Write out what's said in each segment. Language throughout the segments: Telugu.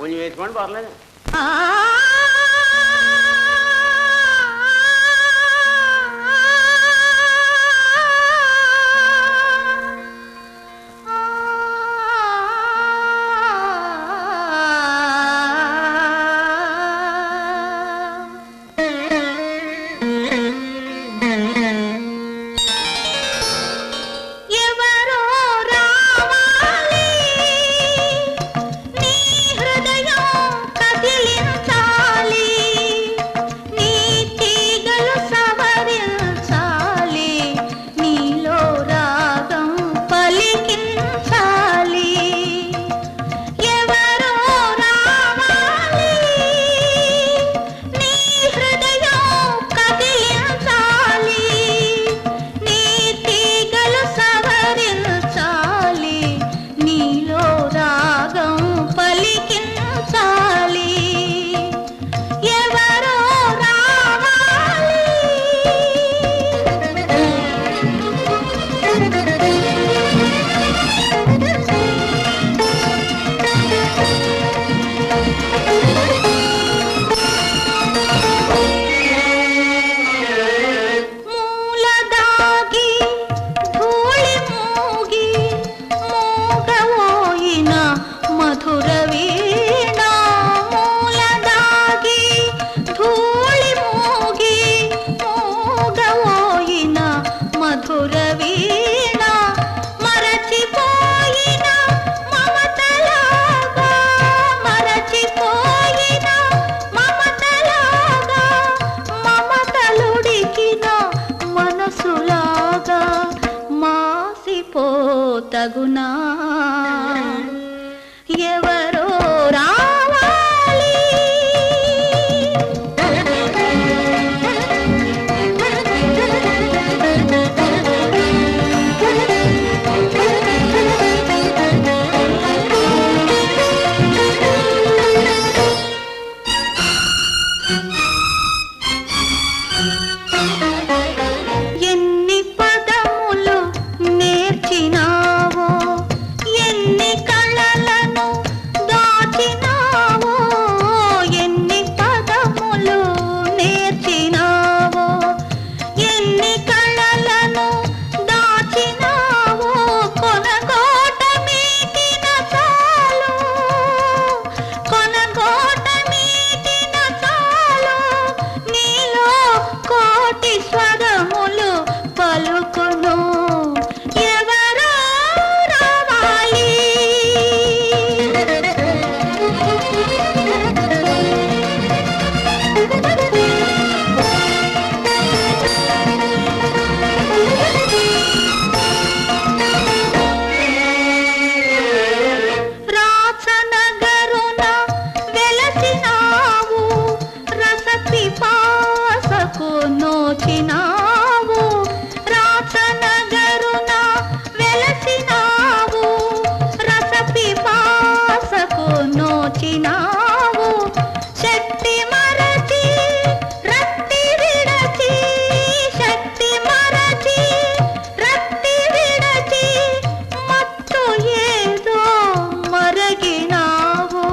భోజనం చేయించుకోండి పర్లేదు. మధుర వీణ పోతగునా? ఎవరు నాకు నోచినావు రాతనగరున వెలసినావు రసపిపాసకు నోచినావు శక్తి మరచి రక్తి విడచి శక్తి మరచి రక్తి విడచి మత్తు ఏదో మరగినావు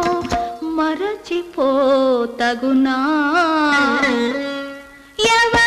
మరచిపోతగునా Yeah.